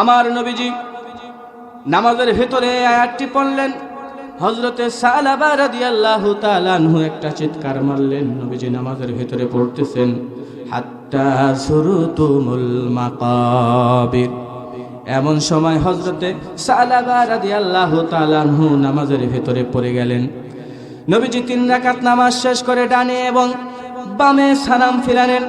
আমার নবীজি নামাজের ভেতরে আয়াতটি পড়লেন। হজরতে সালাবা রাদিয়াল্লাহু একটা চিৎকার মারলেন। নবীজি নামাজের ভেতরে পড়তেছেন এমন সময় হজরতে নামাজের ভেতরে পড়ে গেলেন। নবীজি তিন রাকাত নামাজ শেষ করে ডানে এবং বামে সালাম ফিরালেন।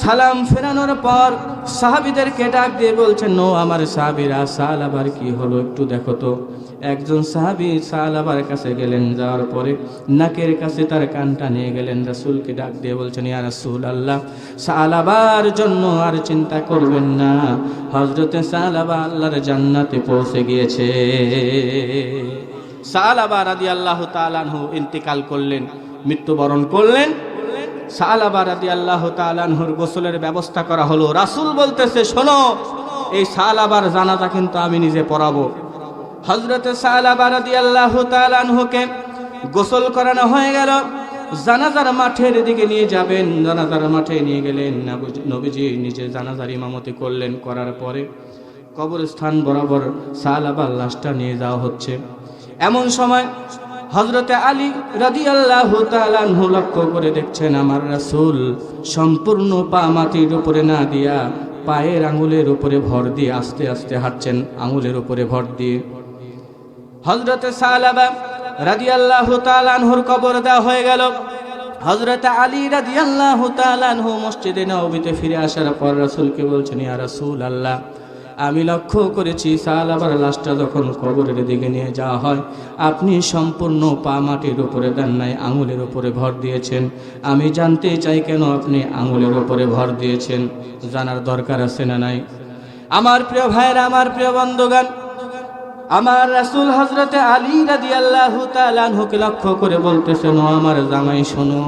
সালাম ফেরানোর পর সাহাবিদেরকে ডাক দিয়ে বলছেন নো আমার সাহাবিরা, সাল আবার কি হলো? একটু দেখো তো। একজন সাহাবি সাল আবার কাছে গেলেন, যাওয়ার পরে নাকের কাছে তার কানটা নিয়ে গেলেন। রাসুলকে ডাক দিয়ে বলছেন, ইয়া রাসুল আল্লাহ সাল আবার জন্য আর চিন্তা করবেন না। হজরতে সাল আবা আল্লাহর জান্নাতে পৌঁছে গিয়েছে। সালাবা রাদি আল্লাহ তালানহু ইন্তিকাল করলেন, মৃত্যুবরণ করলেন। সালাবা রাদি আল্লাহ তালানহুর গোসলের ব্যবস্থা করা হলো। রাসুল বলতেছে, শোনো, এই সালাবার জানাজা কিন্তু আমি নিজে পড়াবো। হজরতে সালাবা রাদি আল্লাহ তালানহুকে গোসল করানো হয়ে গেল। জানাজার মাঠের দিকে নিয়ে যাবেন। জানাজার মাঠে নিয়ে গেলেন। নবী- নবীজি নিজে জানাজার ইমামতি করলেন। করার পরে কবরস্থান বরাবর সালাবার লাশটা নিয়ে যাওয়া হচ্ছে। এমন সময় হজরতে আলী রাদি আল্লাহ তালানহু লক্ষ্য করে দেখছেন, আমার রাসূল সম্পূর্ণ পা মাটির উপরে না দিয়া পায়ের আঙুলের উপরে ভর দিয়ে আস্তে আস্তে হাঁটছেন, আঙুলের উপরে ভর দিয়ে। হজরতে সালাবা রাদি আল্লাহ তালানহুর কবর দেওয়া হয়ে গেল। হজরত আলী রাদি আল্লাহ তালানহু মসজিদে নবীতে ফিরে আসার পর রাসূলকে বলছেন, ইয়া রাসূল আল্লাহ আমি লক্ষ্য করেছি, সাল আবার লাশটা যখন কবরের দিকে নিয়ে যাওয়া হয়, আপনি সম্পূর্ণ পা মাটির উপরে দেন নাই, আঙুলের উপরে ভর দিয়েছেন। আমি জানতে চাই কেন আপনি আঙুলের উপরে ভর দিয়েছেন, জানার দরকার আছে না নাই? আমার প্রিয় ভাইরা আমার প্রিয় বন্ধুগান আমার রাসূল হজরতে আলী রাদি আল্লাহ তালানহুকে লক্ষ্য করে বলতেছেন আমার জামাই, শোনো।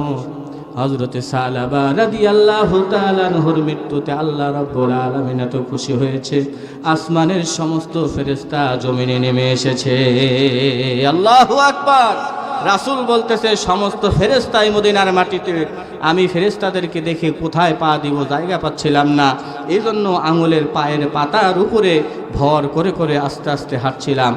হজরতে সালাবা রাদি আল্লাহ তালানহুর মৃত্যুতে আল্লাহ রব্বুল আলমিন এত খুশি হয়েছে, আসমানের সমস্ত ফেরেস্তা জমিনে নেমে এসেছে। আল্লাহ আকবার! রাসূল বলতেছে, সমস্ত ফেরেস্তাই মদিনার মাটিতে, আমি ফেরেস্তাদেরকে দেখে কোথায় পা দিব, জায়গা পাচ্ছিলাম না। এই জন্য আঙুলের পায়ের পাতার উপরে ভর করে করে আস্তে আস্তে হাঁটছিলাম।